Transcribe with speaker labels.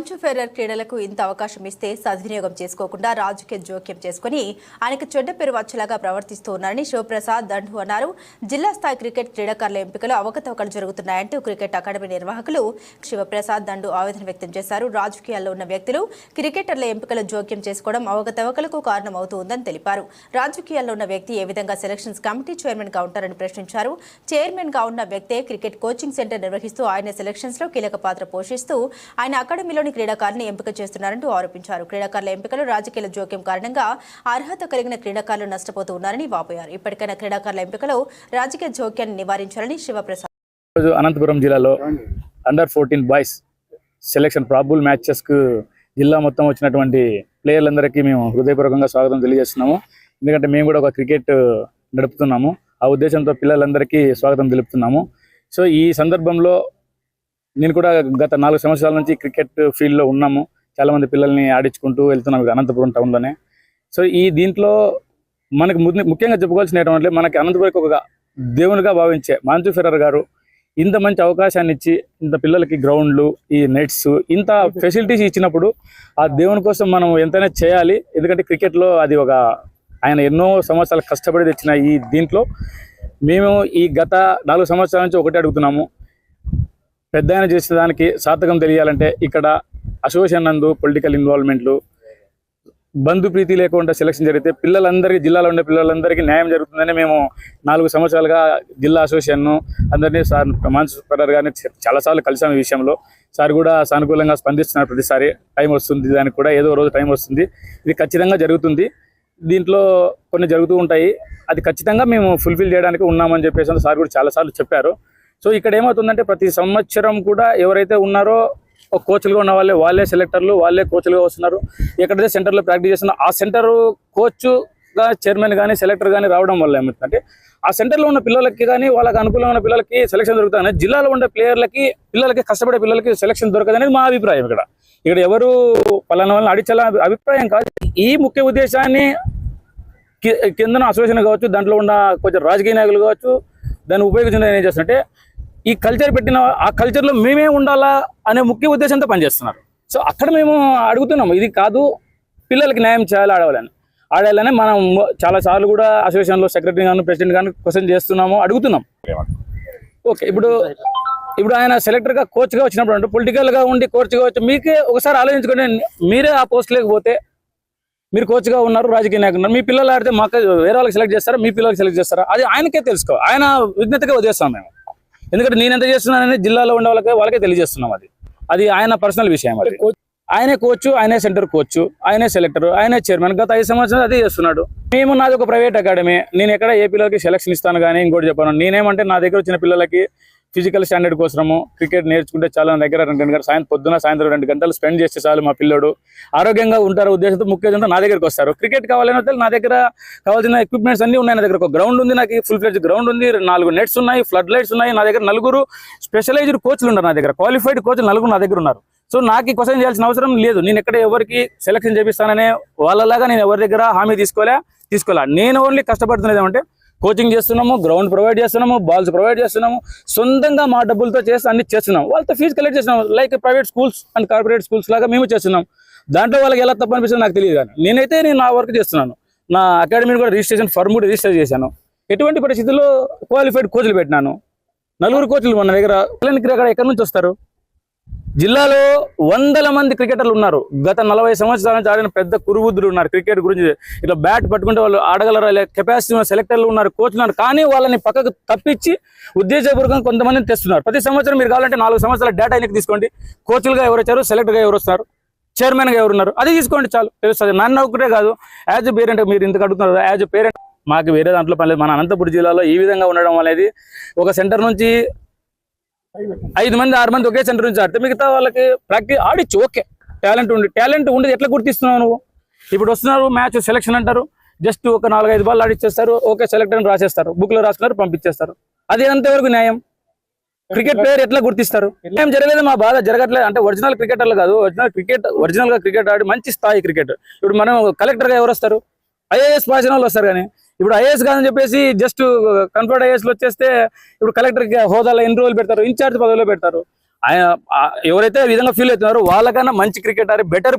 Speaker 1: మంచు ఫెర్రర్ క్రీడలకు ఇంత అవకాశం ఇస్తే సద్వినియోగం చేసుకోకుండా రాజకీయ జోక్యం చేసుకుని ఆయనకు చెడ్డ పేరు వచ్చేలాగా ప్రవర్తిస్తూ ఉన్నారని శివప్రసాద్ దండు అన్నారు. జిల్లా స్థాయి క్రికెట్ క్రీడాకారుల ఎంపికలు అవకతవకలు జరుగుతున్నాయంటూ క్రికెట్ అకాడమీ నిర్వాహకులు శివప్రసాద్ దండు ఆవేదన వ్యక్తం చేశారు. రాజకీయాల్లో ఉన్న వ్యక్తులు క్రికెటర్ల ఎంపికలు జోక్యం చేసుకోవడం అవకతవకలకు కారణమవుతుందని తెలిపారు. రాజకీయాల్లో ఉన్న వ్యక్తి ఏ విధంగా సెలక్షన్స్ కమిటీ చైర్మన్గా ఉంటారని ప్రశ్నించారు. చైర్మన్గా ఉన్న వ్యక్తే క్రికెట్ కోచింగ్ సెంటర్ నిర్వహిస్తూ ఆయన సెలక్షన్స్లో కీలక పాత్ర పోషిస్తూ ఆయన అకాడమీలోని క్రీడాకారుని ఎంపిక చేస్తున్నారంటూ ఆరోపించారు. క్రీడాకారుల ఎంపికలు రాజకీయ జోక్యం కారణంగా అర్హత కలిగిన క్రీడాకారులు నష్టపోతూ ఉన్నారని వాపోయారు. ఇప్పటికైనా క్రీడాకారుల ఎంపికలో రాజకీయ జోక్యాన్ని నివారించాలని శివప్రసాద్
Speaker 2: ఈరోజు అనంతపురం జిల్లాలో under fourteen boys selection probable మ్యాచెస్కు జిల్లా మొత్తం వచ్చినటువంటి ప్లేయర్లందరికీ మేము హృదయపూర్వకంగా స్వాగతం తెలియజేస్తున్నాము. ఎందుకంటే మేము కూడా ఒక క్రికెట్ నడుపుతున్నాము. ఆ ఉద్దేశంతో పిల్లలందరికీ స్వాగతం తెలుపుతున్నాము. సో ఈ సందర్భంలో నేను కూడా గత నాలుగు సంవత్సరాల నుంచి క్రికెట్ ఫీల్డ్లో ఉన్నాము. చాలామంది పిల్లల్ని ఆడించుకుంటూ వెళ్తున్నాం ఇక్కడ అనంతపురం టౌన్లోనే. సో ఈ దీంట్లో మనకు ముందు- ముఖ్యంగా చెప్పుకోవాల్సిన ఏంటంటే మనకి అనంతపురం ఒక దేవునిగా భావించే మాంచు ఫెరర్ గారు ఇంత మంచి అవకాశాన్ని ఇచ్చి ఇంత పిల్లలకి గ్రౌండ్లు ఈ నెట్స్ ఇంత ఫెసిలిటీస్ ఇచ్చినప్పుడు ఆ దేవుని కోసం మనం ఎంతైనా చేయాలి. ఎందుకంటే క్రికెట్లో అది ఒక ఆయన ఎన్నో సంవత్సరాలు కష్టపడి తెచ్చిన ఈ దీంట్లో మేము ఈ గత నాలుగు సంవత్సరాల నుంచి ఒకటి అడుగుతున్నాము. పెద్ద ఆయన చేసిన దానికి సార్థకం తెలియాలంటే ఇక్కడ అసోసియేషన్ నందు పొలిటికల్ ఇన్వాల్వ్మెంట్లు బంధు ప్రీతి లేకుండా సెలక్షన్ జరిగితే పిల్లలందరికీ జిల్లాలో ఉండే పిల్లలందరికీ న్యాయం జరుగుతుందని మేము నాలుగు సంవత్సరాలుగా జిల్లా అసోసియేషన్ అందరినీ సార్ మాన్స్ పడారు చాలాసార్లు కలిసాము ఈ విషయంలో. సార్ కూడా సానుకూలంగా స్పందిస్తున్నారు ప్రతిసారి. టైం వస్తుంది దానికి కూడా ఏదో రోజు టైం వస్తుంది. ఇది ఖచ్చితంగా జరుగుతుంది. దీంట్లో కొన్ని జరుగుతూ ఉంటాయి. అది ఖచ్చితంగా మేము ఫుల్ఫిల్ చేయడానికి ఉన్నామని చెప్పేసి సార్ కూడా చాలాసార్లు చెప్పారు. సో ఇక్కడ ఏమవుతుందంటే ప్రతి సంవత్సరం కూడా ఎవరైతే ఉన్నారో కోచ్లుగా ఉన్న వాళ్ళే వాళ్ళే సెలెక్టర్లు వాళ్ళే కోచ్లుగా వస్తున్నారు. ఎక్కడైతే సెంటర్లో ప్రాక్టీస్ చేస్తున్నా ఆ సెంటర్ కోచ్గా చైర్మన్ కానీ సెలెక్టర్ కానీ రావడం వల్ల ఏమవుతుందంటే ఆ సెంటర్లో ఉన్న పిల్లలకి కానీ వాళ్ళకి అనుకూలంగా ఉన్న పిల్లలకి సెలక్షన్ దొరుకుతుంది జిల్లాలో ఉండే ప్లేయర్లకి పిల్లలకి కష్టపడే పిల్లలకి సెలక్షన్ దొరకదు మా అభిప్రాయం ఇక్కడ. ఇక్కడ ఎవరు పలానా వాళ్ళని అడిచాల అభిప్రాయం కాదు. ఈ ముఖ్య ఉద్దేశాన్ని కిందన అసోసియేషన్ కావచ్చు దాంట్లో ఉన్న కొంచెం రాజకీయ నాయకులు కావచ్చు దాన్ని ఉపయోగించిన ఏం చేస్తుంటే ఈ కల్చర్ పెట్టిన ఆ కల్చర్లో మేమే ఉండాలా అనే ముఖ్య ఉద్దేశంతో పనిచేస్తున్నారు. సో అక్కడ మేము అడుగుతున్నాము ఇది కాదు పిల్లలకి న్యాయం చేయాలి ఆడవాళ్ళని. ఆడాలని మనం చాలా సార్లు కూడా అసోసియేషన్లో సెక్రటరీ గాను ప్రెసిడెంట్ గాను క్వశ్చన్ చేస్తున్నాము అడుగుతున్నాం. ఓకే ఇప్పుడు ఇప్పుడు ఆయన సెలెక్టర్గా గా వచ్చినప్పుడు అంటే పొలిటికల్గా ఉండి కోచ్గా వచ్చి మీకే ఒకసారి ఆలోచించుకోండి మీరే ఆ పోస్ట్ లేకపోతే మీరు కోచ్గా ఉన్నారు రాజకీయ నాయకులు మీ పిల్లలు ఆడితే మాకు వేరే వాళ్ళకి సెలెక్ట్ చేస్తారా మీ పిల్లలకి సెలెక్ట్ చేస్తారా అది ఆయనకే తెలుసుకో ఆయన విజ్ఞతగా వదిలేస్తాం మేము. ఎందుకంటే నేను ఎంత చేస్తున్నానని జిల్లాలో ఉండే వాళ్ళకి వాళ్ళకే తెలియజేస్తున్నాం అది. అది ఆయన పర్సనల్ విషయం అది. ఆయనే కోచ్ ఆయనే సెంటర్ కోచ్ ఆయనే సెలెక్టర్ ఆయనే చైర్మన్. గత ఐదు సంవత్సరాలు అదే చేస్తున్నాడు. మేము నాది ఒక ప్రైవేట్ అకాడమీ. నేను ఎక్కడ ఏ పిల్లలకి సెలక్షన్ ఇస్తాను కానీ ఇంకోటి చెప్పాను. నేనేమంటే నా దగ్గర వచ్చిన పిల్లలకి ఫిజికల్ స్టాండర్డ్ కోసము క్రికెట్ నేర్చుకుంటే చాలా దగ్గర రెండు గంటలు సాయంత్రం పొద్దున సాయంత్రం రెండు గంటలు స్పెండ్ చేస్తే చాలు మా పిల్లోడు. ఆరోగ్యంగా ఉంటారు ఉద్దేశంతో ముఖ్యంగా నా దగ్గరకు వస్తారు. క్రికెట్ కావాలని నా దగ్గర కావాల్సిన ఎక్విప్మెంట్స్ అన్ని ఉన్నాయి నా దగ్గర. ఒక గ్రౌండ్ ఉంది నాకు ఫుల్ ఫ్లెడ్జ్ గ్రౌండ్ ఉంది నాలుగు నెట్స్ ఉన్నాయి ఫ్లడ్ లైట్స్ ఉన్నాయి నా దగ్గర నలుగురు స్పెషలైజ్డ్ కోచ్లు ఉన్నారు నా దగ్గర. క్వాలిఫైడ్ కోచ్లు నలుగురు నా దగ్గర ఉన్నారు. సో నాకు క్వశ్చన్ చేయాల్సిన అవసరం లేదు. నేను ఎక్కడ ఎవరికి సెలక్షన్ చేపిస్తాననే వాళ్ళలాగా నేను ఎవరి దగ్గర హామీ తీసుకోలే తీసుకోలే. నేను ఓన్లీ కష్టపడుతున్నది ఏమంటే కోచింగ్ చేస్తున్నాము గ్రౌండ్ ప్రొవైడ్ చేస్తున్నాము బాల్స్ ప్రొవైడ్ చేస్తున్నాము సొంతంగా మా డబ్బులతో చేసి అన్ని చేస్తున్నాం. వాళ్ళతో ఫీజు కలెక్ట్ చేస్తున్నాం. Like private schools and corporate schools లాగా మేము చేస్తున్నాం. దాంట్లో వాళ్ళకి ఎలా తప్పు అనిపిస్తుంది నాకు తెలియదు కానీ నేనైతే నేను నా వర్క్ చేస్తున్నాను. నా అకాడమీని కూడా రిజిస్ట్రేషన్ ఫర్మ్ కూడా రిజిస్టర్ చేశాను. ఎటువంటి పరిస్థితుల్లో క్వాలిఫైడ్ కోచ్లు పెట్టినాను? నలుగురు కోచ్లు మన దగ్గర. పిల్లలకి క్రికెట్ ఎక్కడి నుంచి వస్తారు? జిల్లాలో వందల మంది క్రికెటర్లు ఉన్నారు. గత నలభై సంవత్సరాల నుంచి ఆడిన పెద్ద కురుబుద్ధులు ఉన్నారు క్రికెట్ గురించి. ఇట్లా బ్యాట్ పట్టుకుంటే వాళ్ళు ఆడగలరా? కెపాసిటీ ఉన్న సెలెక్టర్లు ఉన్నారు కోచ్లు ఉన్నారు. కానీ వాళ్ళని పక్కకు తప్పించి ఉద్దేశపూర్వకంగా కొంతమందిని తెస్తున్నారు. ప్రతి సంవత్సరం మీరు కావాలంటే నాలుగు సంవత్సరాల డేటా ఎన్నిక తీసుకోండి. కోచ్లుగా ఎవరు వచ్చారు? సెలెక్టర్గా ఎవరు వస్తారు? చైర్మన్గా ఎవరు ఉన్నారు? అది తీసుకోండి చాలు. తెలుస్తుంది. నన్ను ఒకటే కాదు. యాజ్ ఎ పేరెంట్ మీరు ఇంతకు అడుగుతున్నారు యాజ్ ఎ పేరెంట్ మాకు వేరే దాంట్లో పని లేదు. మన అనంతపురం జిల్లాలో ఈ విధంగా ఉండడం అనేది ఒక సెంటర్ నుంచి ఐదు మంది ఆరు మంది ఒకే సెంటర్ నుంచి ఆడితే మిగతా వాళ్ళకి ప్రాక్టీస్ ఆడిచ్చు ఓకే. టాలెంట్ ఉంది టాలెంట్ ఉండేది ఎట్లా గుర్తిస్తున్నావు నువ్వు? ఇప్పుడు వస్తున్నారు మ్యాచ్ సెలక్షన్ అంటారు జస్ట్ ఒక నాలుగైదు బాల్ ఆడిచ్చేస్తారు ఓకే సెలెక్ట్ అని రాసేస్తారు బుక్లో రాసుకున్నారు పంపించేస్తారు. అది ఎంతవరకు న్యాయం? క్రికెట్ ప్లేయర్ ఎట్లా గుర్తిస్తారు? ఏం జరగలేదు మా బాధ జరగట్లేదు అంటే ఒరిజినల్ క్రికెటర్లు కాదు ఒరిజినల్ క్రికెట్ ఒరిజినల్గా క్రికెట్ ఆడి మంచి స్థాయి క్రికెట్ ఇప్పుడు మనం కలెక్టర్గా ఎవరు వస్తారు? ఐఏఎస్ పాసిన వాళ్ళు వస్తారు కానీ ఇప్పుడు ఐఏఎస్ కాదని చెప్పేసి జస్ట్ కన్ఫర్ట్ ఐఏఎస్లో వచ్చేస్తే ఇప్పుడు కలెక్టర్ హోదాలో ఎన్ని రోజులు పెడతారు? ఇన్ఛార్జ్ పదవిలో పెడతారు. ఆయన ఆ- ఎవరైతే విధంగా ఫీల్ అవుతున్నారో వాళ్ళకన్నా మంచి క్రికెట్ బెటర్